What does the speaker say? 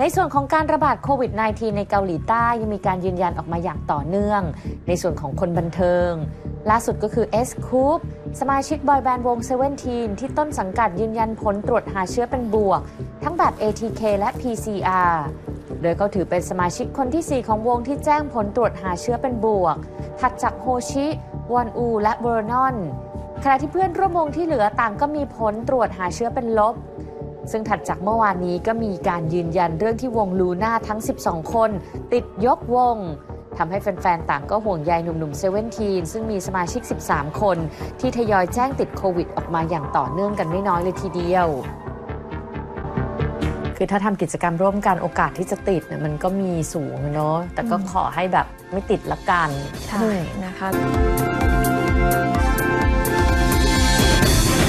ในส่วนของการระบาดโควิด -19 ในเกาหลีใต้ ยังมีการยืนยันออกมาอย่างต่อเนื่อง ในส่วนของคนบันเทิง ล่าสุดก็คือ S c o o p สมาชิกบอยแบนด์วงเซเว่นทีนที่ต้นสังกัดยืนยันผลตรวจหาเชื้อเป็นบวก ทั้งแบบ ATK และ PCR โดยเขาถือเป็นสมาชิกคนที่ 4 ของวงที่แจ้งผลตรวจหาเชื้อเป็นบวก ถัดจากโฮชิ วอนอู และเบอร์นอนขณะที่เพื่อนร่วมวงที่เหลือต่างก็มีผลตรวจหาเชื้อเป็นลบ ซึ่งถัดจากเมื่อวานนี้ก็มีการยืนยันเรื่องที่วงลูน่าทั้ง 12 คน ติดยกวงทำให้แฟน ๆ ต่างก็ห่วงใยหนุ่มๆเซเว่นทีนซึ่งมีสมาชิก 13 คน ที่ทยอยแจ้งติดโควิดออกมาอย่างต่อเนื่องกันไม่น้อยเลยทีเดียว คือถ้าทำกิจกรรมร่วมกันโอกาสที่จะติดเนี่ยมันก็มีสูงเนาะแต่ก็ขอให้แบบไม่ติดละกัน ใช่นะคะ